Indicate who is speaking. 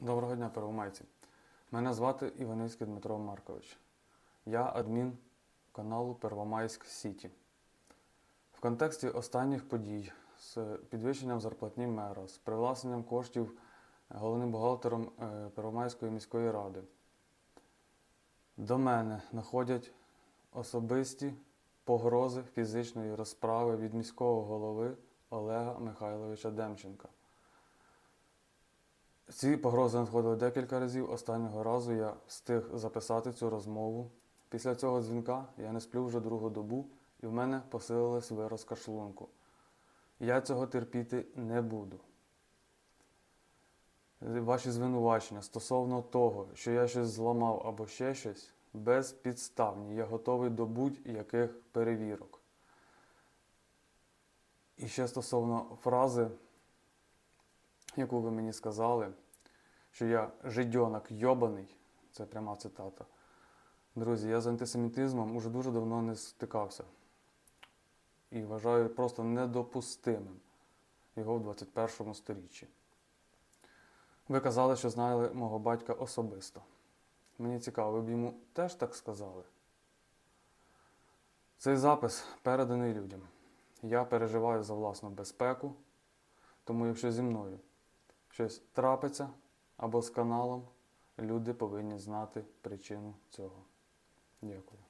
Speaker 1: Доброго дня, первомайці. Мене звати Іваницький Дмитро Маркович. Я адмін каналу Первомайськ Сіті. В контексті останніх подій з підвищенням зарплатні мера, з привласненням коштів головним бухгалтером е, Первомайської міської ради до мене находять особисті погрози фізичної розправи від міського голови Олега Михайловича Демченка. Ці погрози надходили декілька разів. Останнього разу я встиг записати цю розмову. Після цього дзвінка я не сплю вже другу добу, і в мене посилилась виразка шлунку. Я цього терпіти не буду. Ваші звинувачення стосовно того, що я щось зламав або ще щось, безпідставні. Я готовий до будь-яких перевірок. І ще стосовно фрази, яку ви мені сказали, що я жидьонок йобаний, це пряма цитата. Друзі, я з антисемітизмом уже дуже давно не стикався. І вважаю просто недопустимим його в 21 сторіччі. Ви казали, що знали мого батька особисто. Мені цікаво, ви б йому теж так сказали? Цей запис переданий людям. Я переживаю за власну безпеку, тому якщо зі мною щось трапиться або з каналом, люди повинні знати причину цього. Дякую.